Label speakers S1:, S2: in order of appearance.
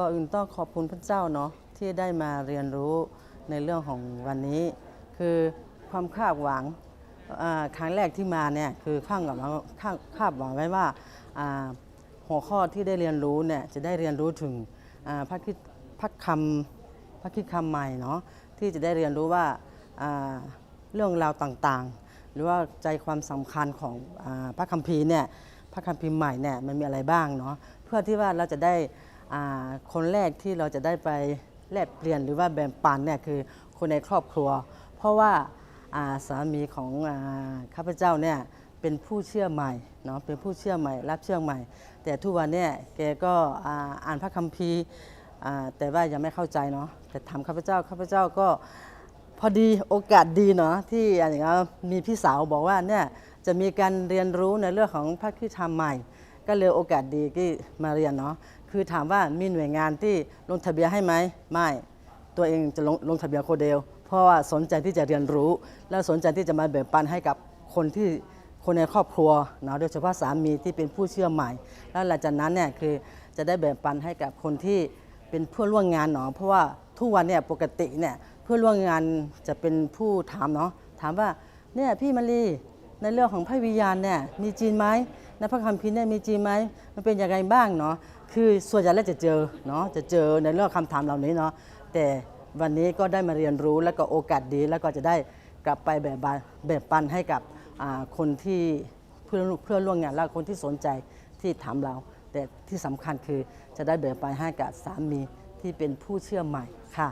S1: ก็อื่นต้องขอบคุณพระเจ้าเนาะที่ได้มาเรียนรู้ในเรื่องของวันนี้ คือความคาดหวังครั้งแรกที่มาเนี่ยคือข้างกับข้างคาดหวังไว้ว่าหัวข้อที่ได้เรียนรู้เนี่ยจะได้เรียนรู้ถึงพระคิดพระคำพระคิดคำใหม่เนาะที่จะได้เรียนรู้ว่าเรื่องราวต่างๆ หรือว่าใจความสำคัญของอพระคัมภีร์เนี่ยพระคัมภีร์ใหม่เนี่ยมันมีอะไรบ้างเนาะเพื่อที่ว่าเราจะได้ คนแรกที่เราจะได้ไปแลกเปลี่ยนหรือว่าแบ่งปันเนี่ยคือคนในครอบครัว เพราะว่าสามีของอข้าพเจ้าเนี่ยเป็นผู้เชื่อใหม่เนาะเป็นผู้เชื่อใหม่ รับเชื่อใหม่ แต่ทุกวันเนี่ยแกก็อ่าอานพระคัมภีร์แต่ว่ายังไม่เข้าใจเนาะแต่ทำข้าพเจ้าข้าพเจ้าก็พอดีโอกาสดีเนาะที่อย่างเงี้ยมีพี่สาวบอกว่าเนี่ยจะมีการเรียนรู้ในเรื่องของพระคิดธรรมใหม่ ก็เลยโอกาสดีที่มาเรียนเนาะ คือถามว่ามีหน่วยงานที่ลงทะเบียนให้ไหมไม่ ตัวเองจะลงลงทะเบียนคนเดียว เพราะว่าสนใจที่จะเรียนรู้ และสนใจที่จะมาแบ่งปันให้กับคนที่คนในครอบครัวเนาะโดยเฉพาะสามีที่เป็นผู้เชื่อใหม่ แล้วหลังจากนั้นเนี่ยคือจะได้แบ่งปันให้กับคนที่เป็นเพื่อนร่วมงานเนาะเพราะว่าทุกวันเนี่ยปกติเนี่ยเพื่อนร่วมงานจะเป็นผู้ถามเนาะถามว่าเนี่ยพี่มารีในเรื่องของพระวิญญาณเนี่ยมีจริงไหมในพระคัมภีร์เนี่ยมีจริงไหมมันเป็นยังไงบ้างเนาะ คือส่วนใหญ่แล้วจะเจอเนาะจะเจอในเรื่องคำถามเหล่านี้เนาะแต่วันนี้ก็ได้มาเรียนรู้แล้วก็โอกาสดีแล้วก็จะได้กลับไปแบบปันแบบปันให้กับอ่าคนที่เพื่อนเพื่อนร่วมงานและคนที่สนใจที่ถามเรา แต่ที่สำคัญคือจะได้แบบปันให้กับสามีที่เป็นผู้เชื่อใหม่ค่ะ